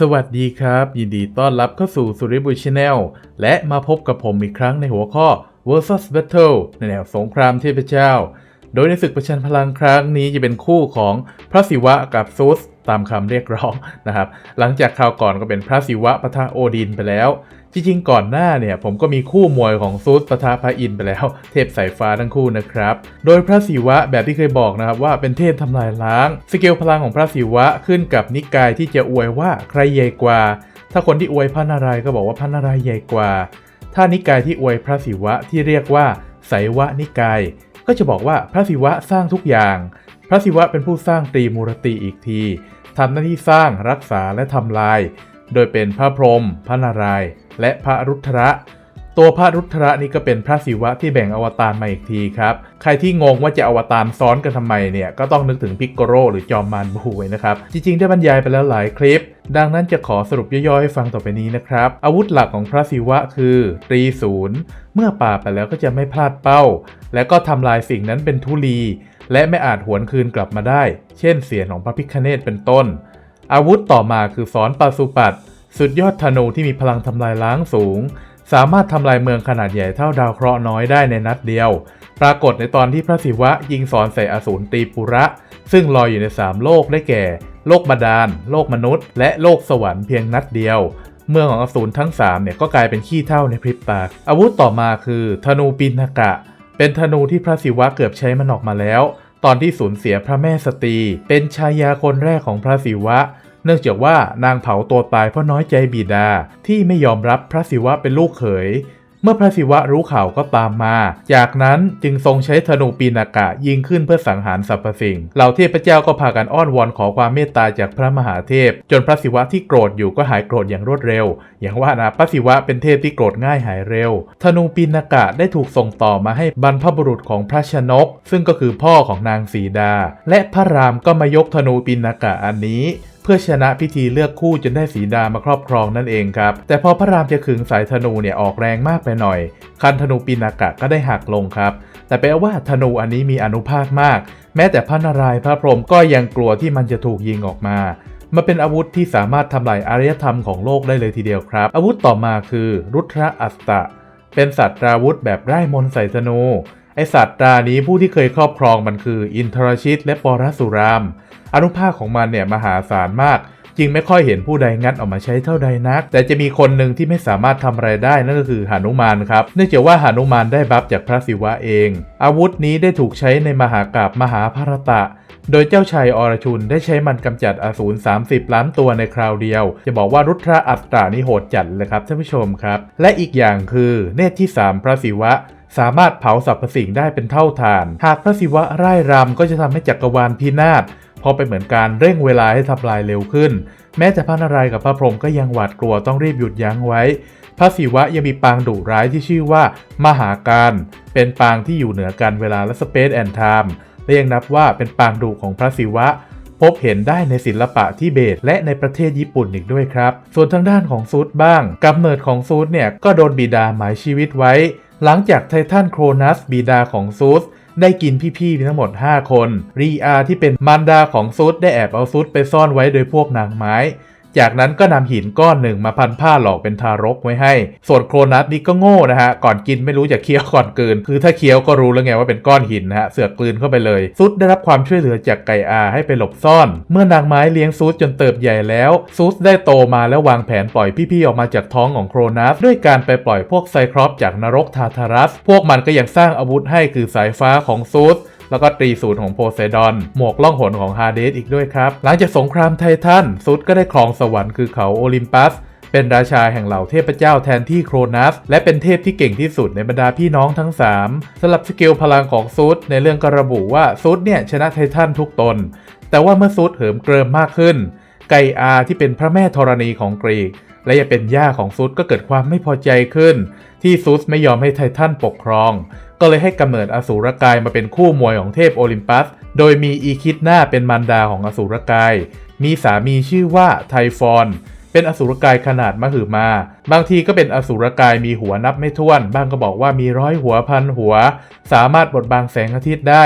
สวัสดีครับ ยินดีต้อนรับเข้าสู่สุริบุชแนลและมาพบกับผมอีกครั้งในหัวข้อ versus battle ในแนวสงครามเทพเจ้า โดยในศึกประชันพลังครั้งนี้จะเป็นคู่ของพระศิวะกับซุส ตามคำเรียกร้องนะครับ หลังจากคราวก่อนก็เป็นพระศิวะปะทะโอดินไปแล้ว จริงๆก่อนหน้าเนี่ยผมก็มีคู่มวยของซุสปะทะพระอินไปแล้ว เทพสายฟ้าทั้งคู่นะครับ โดยพระศิวะแบบที่เคยบอกนะครับว่าเป็นเทพทำลายล้าง สเกลพลังของพระศิวะขึ้นกับนิกายที่จะอวยว่าใครใหญ่กว่า ถ้าคนที่อวยพระนารายณ์ก็บอกว่าพระนารายณ์ใหญ่กว่า ถ้านิกายที่อวยพระศิวะที่เรียกว่าไสยวะนิกายก็จะบอกว่าพระศิวะสร้างทุกอย่าง ระศิวะเป็นผู้สร้างตรีมูรติอีกทีทำหน้าที่สร้างรักษาและทำลาย โดยเป็นพระพรหมพระนารายณ์และพระรุทธระตัวพระรุทธระนี่ก็เป็นพระศิวะที่แบ่งอวตารมาอีกทีครับ ใครที่งงว่าจะอวตารซ้อนกันทำไมเนี่ย ก็ต้องนึกถึงพิกโกโรหรือจอมมารบูไว้นะครับ จริงๆ ได้บรรยายไปแล้วหลายคลิป ดังนั้นจะขอสรุปย่อยๆให้ฟังต่อไปนี้นะครับ อาวุธหลักของพระศิวะคือตรีศูนย์ เมื่อปาไปแล้วก็จะไม่พลาดเป้า และก็ทำลายสิ่งนั้นเป็นทุลี และไม่อาจหวนคืนกลับมาได้ เช่นเสียงของพระพิคเนตเป็นต้น อาวุธต่อมาคือสอนปาสุปัตสุดยอดธนูที่มีพลังทำลายล้างสูง สามารถทำลายเมืองขนาดใหญ่เท่าดาวเคราะห์น้อยได้ในนัดเดียว ปรากฏในตอนที่พระศิวะยิงสอนใส่อสูรตีปุระ ซึ่งลอยอยู่ในสามโลกได้แก่ โลกบาดาล โลกมนุษย์ และโลกสวรรค์เพียงนัดเดียว เมืองของอสูรทั้ง3เนี่ยก็กลายเป็นขี้เท่าในพริบตาอาวุธต่อมาคือธนูปินากะ เป็นธนูที่พระศิวะเกือบใช้มันออกมาแล้ว ตอนที่สูญเสียพระแม่สตรี เป็นชายาคนแรกของพระศิวะ เนื่องจากว่านางเผาตัวตายเพราะน้อยใจบิดาที่ไม่ยอมรับพระศิวะเป็นลูกเขย เมื่อพระศิวะรู้ข่าวก็ตามมา จากนั้นจึงทรงใช้ธนูปีนากะยิงขึ้นเพื่อสังหารสรรพสิ่ง เหล่าเทพเจ้าก็พากันอ้อนวอนขอความเมตตาจากพระมหาเทพ จนพระศิวะที่โกรธอยู่ก็หายโกรธอย่างรวดเร็ว อย่างว่านะพระศิวะเป็นเทพที่โกรธง่ายหายเร็ว ธนูปีนากะได้ถูกส่งต่อมาให้บรรพบุรุษของพระชนก ซึ่งก็คือพ่อของนางสีดา และพระรามก็มายกธนูปีนากะอันนี้ เพื่อชนะพิธีเลือกคู่จนได้สีดามาครอบครองนั่นเองครับ แต่พอพระรามจะขึงสายธนูเนี่ยออกแรงมากไปหน่อย คันธนูปีนากะก็ได้หักลงครับ แต่แปลว่าธนูอันนี้มีอนุภาคมาก แม้แต่พระนารายณ์พระพรหมก็ยังกลัวที่มันจะถูกยิงออกมามันเป็นอาวุธที่สามารถทำลายอารยธรรมของโลกได้เลยทีเดียวครับ อาวุธต่อมาคือ รุทระอัสตะ เป็นสัตว์ราวุธแบบไร้มนใส่ธนู ไอสัตว์รานี้ผู้ที่เคยครอบครองมันคืออินทรชิตและปรสุราม อนุภาคของมันเนี่ยมหาศาลมากจึงไม่ค่อยเห็นผู้ใดงัดออกมาใช้เท่าใดนัก แต่จะมีคนหนึ่งที่ไม่สามารถทำอะไรได้นั่นก็คือหานุมานครับเนื่องจากว่าหานุมานได้บัฟจากพระศิวะเอง อาวุธนี้ได้ถูกใช้ในมหากราบมหาภารตะ โดยเจ้าชายอรชุนได้ใช้มันกำจัดอสูร30 ล้านตัวในคราวเดียว จะบอกว่ารุทระอัตตานี่โหดจัดเลยครับท่านผู้ชมครับ และอีกอย่างคือเนตรที่ 3 พระศิวะ สามารถเผาสรรพสิ่งได้เป็นเท่าทาน หากพระศิวะไร่รำก็จะทำให้จักรวาลพินาศพราะเป็นเหมือนการเร่งเวลาให้ทำลายเร็วขึ้น แม้แต่พระนารายณ์กับพระพรหมก็ยังหวาดกลัวต้องรีบหยุดยั้งไว้ พระศิวะยังมีปางดุร้ายที่ชื่อว่า มหาการ เป็นปางที่อยู่เหนือกันเวลาและสเปซแอนด์ไทม์และยังนับว่าเป็นปางดุของพระศิวะ พบเห็นได้ในศิลปะทิเบตและในประเทศญี่ปุ่นอีกด้วยครับ ส่วนทางด้านของซูดบ้างกำเนิดของซูดเนี่ยก็โดนบิดาหมายชีวิตไว้ หลังจากไททันโครนัสบิดาของซูสได้กินพี่ๆทั้งหมด 5 คน รีอาที่เป็นมารดาของซูสได้แอบเอาซูสไปซ่อนไว้โดยพวกนางไม้ จากนั้นก็นำหินก้อนหนึ่งมาพันผ้าหลอกเป็นทารกไว้ให้ ส่วนโครนัสนี่ก็โง่นะฮะ ก่อนกินไม่รู้จะเคี้ยวก่อนกลืน คือถ้าเคี้ยวก็รู้แล้วไงว่าเป็นก้อนหินนะฮะ เสือกกลืนเข้าไปเลย ซุดได้รับความช่วยเหลือจากไก่อาให้ไปหลบซ่อน เมื่อนางไม้เลี้ยงซุดจนเติบใหญ่แล้ว ซุดได้โตมาแล้ววางแผนปล่อยพี่ๆออกมาจากท้องของโครนัสด้วยการไปปล่อยพวกไซครอปจากนรกทาทารัส พวกมันก็ยังสร้างอาวุธให้คือสายฟ้าของซุด แล้วก็ตรีสูตรของโพไซดอน หมวกล่องหนของฮาเดสอีกด้วยครับ หลังจากสงครามไททันซุดก็ได้ครองสวรรค์คือเขาโอลิมปัสเป็นราชาแห่งเหล่าเทพเจ้าแทนที่โครนัส และเป็นเทพที่เก่งที่สุดในบรรดาพี่น้องทั้ง 3สำหรับสกิลพลังของซุดในเรื่องก็ระบุว่าซุดเนี่ยชนะไททันทุกตน แต่ว่าเมื่อซุดเหิมเกริมมากขึ้น ไกอาที่เป็นพระแม่ธรณีของกรีก และยังเป็นย่าของซุดก็เกิดความไม่พอใจขึ้น ที่ซุดไม่ยอมให้ไททันปกครอง ก็เลยให้กำเนิดอสูรกายมาเป็นคู่มวยของเทพโอลิมปัส โดยมีอีคิดหน้าเป็นมารดาของอสูรกาย มีสามีชื่อว่าไทฟอนเป็นอสูรกายขนาดมหึมา บางทีก็เป็นอสูรกายมีหัวนับไม่ถ้วน บางก็บอกว่ามีร้อยหัวพันหัว สามารถบดบังแสงอาทิตย์ได้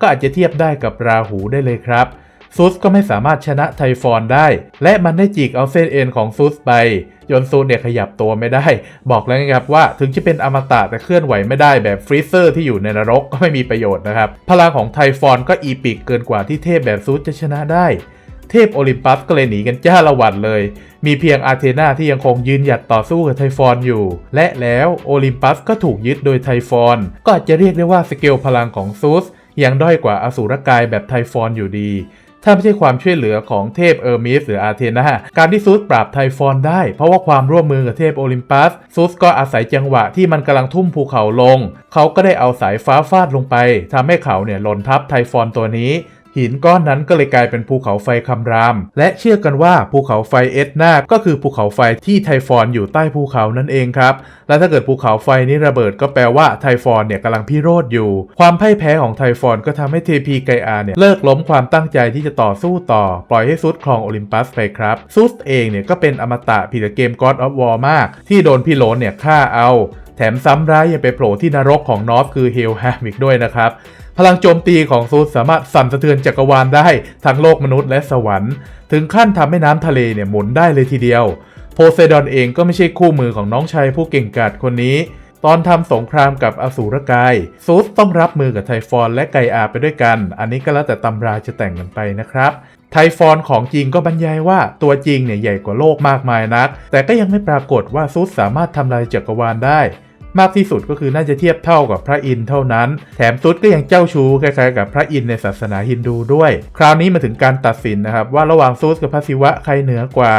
ก็อาจจะเทียบได้กับราหูได้เลยครับ ซุสก็ไม่สามารถชนะไทฟอนได้ และมันได้จิกเอาเส้นเอ็นของซุสไปจนซูเนี่ยขยับตัวไม่ได้ บอกแล้วนะครับว่าถึงจะเป็นอมตะแต่เคลื่อนไหวไม่ได้แบบฟรีเซอร์ที่อยู่ในนรกก็ไม่มีประโยชน์นะครับ พลังของไทฟอนก็อีปิกเกินกว่าที่เทพแบบซุสจะชนะได้ เทพโอลิมปัสก็เลยหนีกันจ้าละวันเลย มีเพียงอาร์เทนาที่ยังคงยืนหยัดต่อสู้กับไทฟอนอยู่ และแล้วโอลิมปัสก็ถูกยึดโดยไทฟอน ก็อาจจะเรียกได้ว่าสเกลพลังของซูสยังด้อยกว่าอสูรกายแบบไทฟอนอยู่ดี ถ้าไม่ใช่ความช่วยเหลือของเทพเออร์มิสหรืออาร์เทนาการที่ซูสปราบไทฟอนได้ เพราะว่าความร่วมมือกับเทพโอลิมปัสซูสก็อาศัยจังหวะที่มันกำลังทุ่มภูเขาลง เขาก็ได้เอาสายฟ้าฟาดลงไปทำให้เขาเนี่ยหล่นทับไทฟอนตัวนี้ หินก้อนนั้นก็เลยกลายเป็นภูเขาไฟคำราม และเชื่อกันว่าภูเขาไฟเอ็ดนาก็คือภูเขาไฟที่ไทฟอนอยู่ใต้ภูเขานั่นเองครับ และถ้าเกิดภูเขาไฟนี้ระเบิดก็แปลว่าไทฟอนเนี่ยกำลังพิโรธอยู่ ความพ่ายแพ้ของไทฟอนก็ทำให้เทพีไกอาเนี่ยเลิกล้มความตั้งใจที่จะต่อสู้ต่อ ปล่อยให้ซุดครองโอลิมปัสไปครับซุดเองเนี่ยก็เป็นอมตะผิดกับเกม God of War มาก ที่โดนพี่โลนเนี่ยฆ่าเอา แถมซ้ำร้ายยังไปโผล่ที่นรกของนอสคือเฮลแฮมอีกด้วยนะครับ พลังโจมตีของซูสสามารถสั่นสะเทือนจักรวาลได้ทั้งโลกมนุษย์และสวรรค์ ถึงขั้นทำให้น้ำทะเลเนี่ยหมุนได้เลยทีเดียว โพไซดอนเองก็ไม่ใช่คู่มือของน้องชายผู้เก่งกาจคนนี้ ตอนทำสงครามกับอสูรกาย ซูสต้องรับมือกับไทฟอนและไกอาไปด้วยกัน อันนี้ก็แล้วแต่ตำราจะแต่งกันไปนะครับไทฟอนของจริงก็บรรยายว่าตัวจริงเนี่ยใหญ่กว่าโลกมากมายนัก แต่ก็ยังไม่ปรากฏว่าซูสสามารถทำลายจักรวาลได้ มากที่สุดก็คือน่าจะเทียบเท่ากับพระอินทร์เท่านั้น แถมซุดก็ยังเจ้าชู้คล้ายๆกับพระอินทร์ในศาสนาฮินดูด้วย คราวนี้มาถึงการตัดสินนะครับว่าระหว่างซุสกับพระศิวะใครเหนือกว่า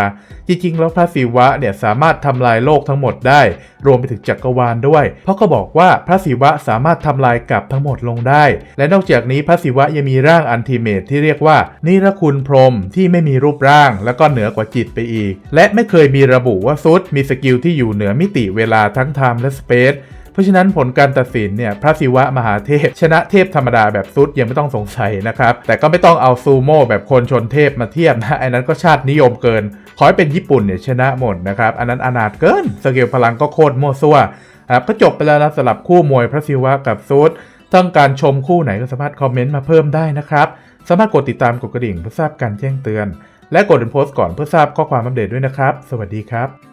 จริงๆ แล้วพระศิวะเนี่ยสามารถทำลายโลกทั้งหมดได้ รวมไปถึงจักรวาลด้วย เพราะเขาบอกว่าพระศิวะสามารถทำลายกับทั้งหมดลงได้ และนอกจากนี้พระศิวะยังมีร่างอันติเมตที่เรียกว่านิรคุณพรหมที่ไม่มีรูปร่าง แล้วก็เหนือกว่าจิตไปอีก และไม่เคยมีระบุว่าซุดมีสกิลที่อยู่เหนือมิติเวลาทั้งไทม์และสเปซเพราะฉะนั้นผลการตัดสินเนี่ยพระศิวะมหาเทพ ชนะเทพธรรมดาแบบซุดยังไม่ต้องสงสัยนะครับ แต่ก็ไม่ต้องเอาซูโม่แบบคนชนเทพมาเทียบนะไอันนั้นก็ชาตินิยมเกิน ขอให้เป็นญี่ปุ่นเนี่ยชนะหมดนะครับ อันนั้นอนาถเกินสเกลพลังก็โคตรมั่วซั่วครับก็จบไปแล้วนะสำหรับคู่มวยพระศิวะกับซุดต้องการชมคู่ไหนก็สามารถคอมเมนต์มาเพิ่มได้นะครับสามารถกดติดตามกดกระดิ่งเพื่อทราบการแจ้งเตือน และกดเป็นโพสต์ก่อนเพื่อทราบข้อความอัปเดตด้วยนะครับ สวัสดีครับ